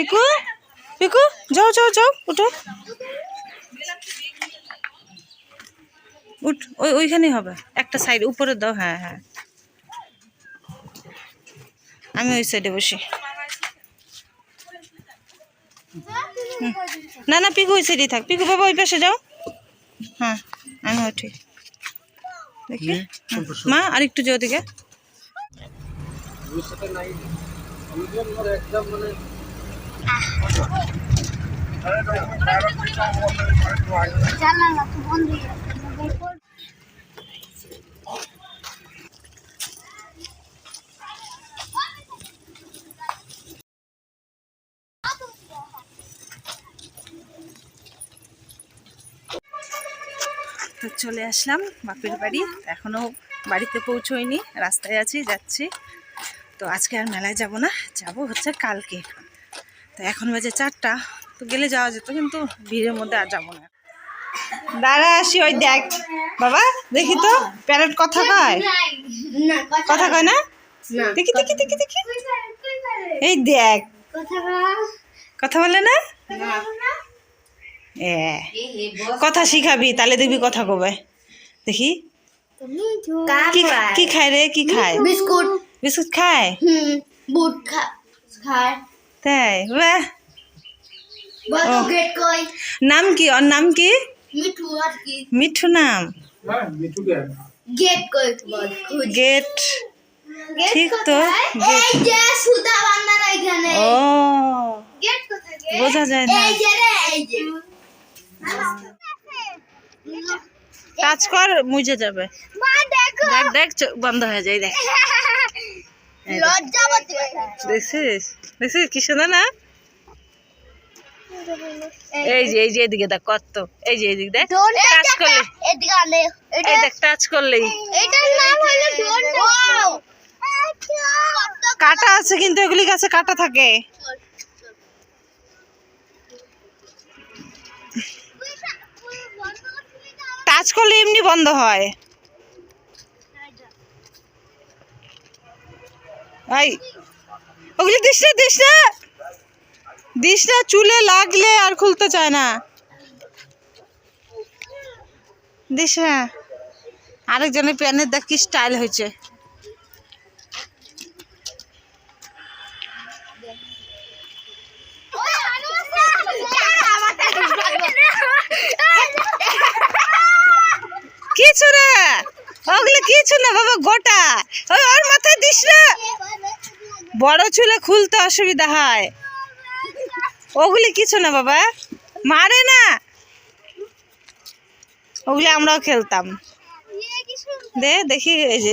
পিকু? পিকু, যাও যাও যাও, উঠো। উঠ ওই ওইখানেই হবে। একটা সাইড উপরে দাও হ্যাঁ হ্যাঁ। আমি ওই সাইডে বসি। না না, পিকু ওই সাইডেই থাক। পিকু, বাবা, ওই পাশে যাও। হ্যাঁ আমি উঠি। দেখি। মা আর একটু যাও দিকে তো বন্ধ হয়ে গেছে মোবাইল ফোন তো চলে আসলাম বাপের বাড়ি। এখনও বাড়িতে পৌঁছোইনি, রাস্তায় আছি, যাচ্ছি। তো আজকে আর মেলায় যাব না, যাব হচ্ছে কালকে। তো এখন বাজে চারটা তো গেলে যাওয়া যেত কিন্তু ভিড়ের মধ্যে আর যাব না। দাঁড়া আসি ওই দেখ বাবা দেখি তো প্যারেট কথা কয়? কথা কয় না? দেখি দেখি দেখি দেখি। এই দেখ। কথা বলে। না? এ কথা শিখাবি তাহলে দেখবি কথা কবে। দেখি। কি খায় রে? কি খায়? বিস্কুট বিস্কুট খায়? বুট খায়। তাই? বাহ! নাম কি? ওর নাম কি? মিঠু আর কি। মিঠু নাম। গেট কই বল খুঁজ। গেট। গেট ঠিক তো, ও? বোঝা যায় না। এই যে রে এই যে। টাচ কর মুজে যাবে। মা দেখ। দেখ বন্ধ হয়ে যায় দেখ। দেখছিস? দেখছিস? কি শোনা না? এই যে এই যে এদিকে দেখ কত। এই যে এদিকে দেখ। টাচ করলে। এদিকে আনে। এটা এই দেখ টাচ করলেই এটার নাম হলো ডোন ওয়াও কাটা আছে কিন্তু এগুলি গাছে কাটা থাকে। টাচ করলে এমনি বন্ধ হয়। এই ওগুলি দিস না দিস না। দিস না, চুলে লাগলে আর খুলতে চায় না। দিস না। আরেকজনের প্যানের দেখ কি স্টাইল হয়েছে। কিছু না। ওগুলো কিছু না, বাবা, গোটা। ওই ওর মাথায় দিস না। বড় চুলে খুলতে অসুবিধা হয়। ওগুলি কিছু না বাবা মারে না। ওগুলি আমরাও খেলতাম। দে দেখি এই যে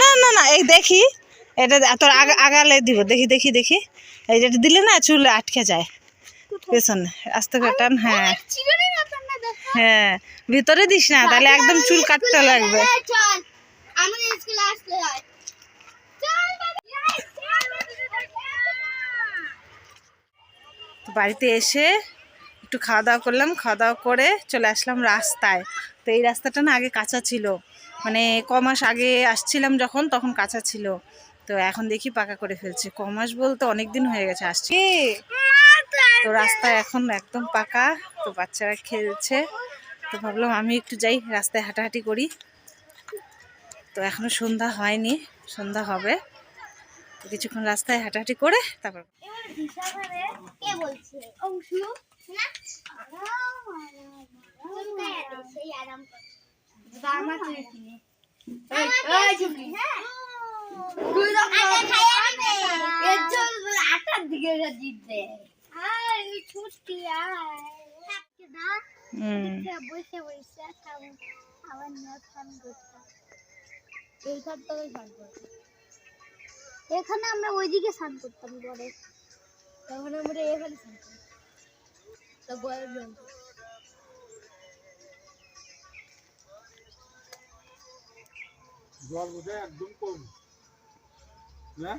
না না না এই দেখি। এটা তোর আগা আগালে দিব দেখি দেখি দেখি। এই যেটা দিলে না চুল আটকে যায়। পেছনে আস্তে করে টান হ্যাঁ। হ্যাঁ ভিতরে দিস না তাহলে একদম চুল কাটতে লাগবে চল আমাদের স্কুলে আসলে হয় চল তো বাড়িতে এসে একটু খাওয়া দাওয়া করলাম খাওয়া দাওয়া করে চলে আসলাম রাস্তায়। তো এই রাস্তাটা না আগে কাঁচা ছিল। মানে ক মাস আগে আসছিলাম যখন তখন কাঁচা ছিল। তো এখন দেখি পাকা করে ফেলছে। ক মাস বলতে অনেক দিন হয়ে গেছে আসছি। তো রাস্তা এখন একদম পাকা। তো বাচ্চারা খেলছে। তো ভাবলাম আমি একটু যাই রাস্তায় হাঁটাহাঁটি করি। তো এখনও সন্ধ্যা হয়নি সন্ধ্যা হবে। তো কিছুক্ষণ রাস্তায় হাঁটাহাঁটি করে তারপর হ্যাঁ। বসে বসে এখানে আমরা ওইদিকে স্নান করতাম পরে তখন আমরা এখানে স্নান করতাম। তো বয়ের জল জল বোধ একদম কম। না?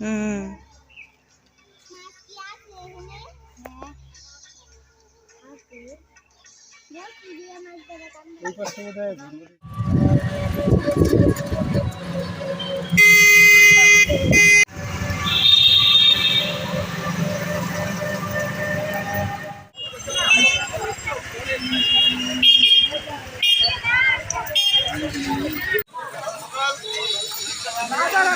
হুম। পাশে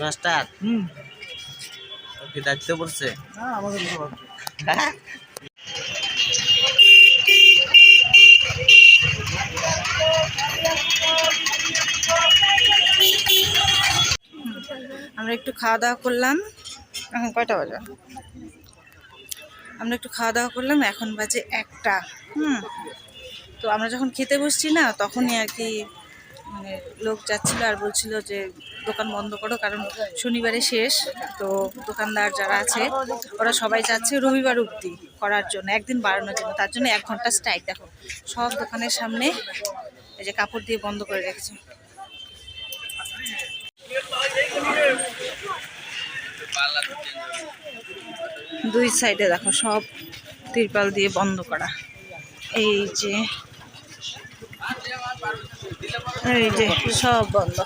মাস্টার কি দায়িত্ব পড়ছে? হ্যাঁ? আমাকে আমরা একটু খাওয়া দাওয়া করলাম। এখন কয়টা বাজে? আমরা একটু খাওয়া দাওয়া করলাম এখন বাজে একটা। হুম। তো আমরা যখন খেতে বসছি না তখনই আর কি মানে লোক যাচ্ছিল আর বলছিল যে দোকান বন্ধ করো কারণ শনিবারে শেষ। তো দোকানদার যারা আছে, ওরা সবাই যাচ্ছে রবিবার অবধি করার জন্য, একদিন বাড়ানোর জন্য। তার জন্য এক ঘণ্টা স্ট্রাইক দেখো। সব দোকানের সামনে এই যে কাপড় দিয়ে বন্ধ করে রেখেছে। দুই সাইডে দেখো সব তিরপাল দিয়ে বন্ধ করা। এই যে এই যে সব বন্ধ।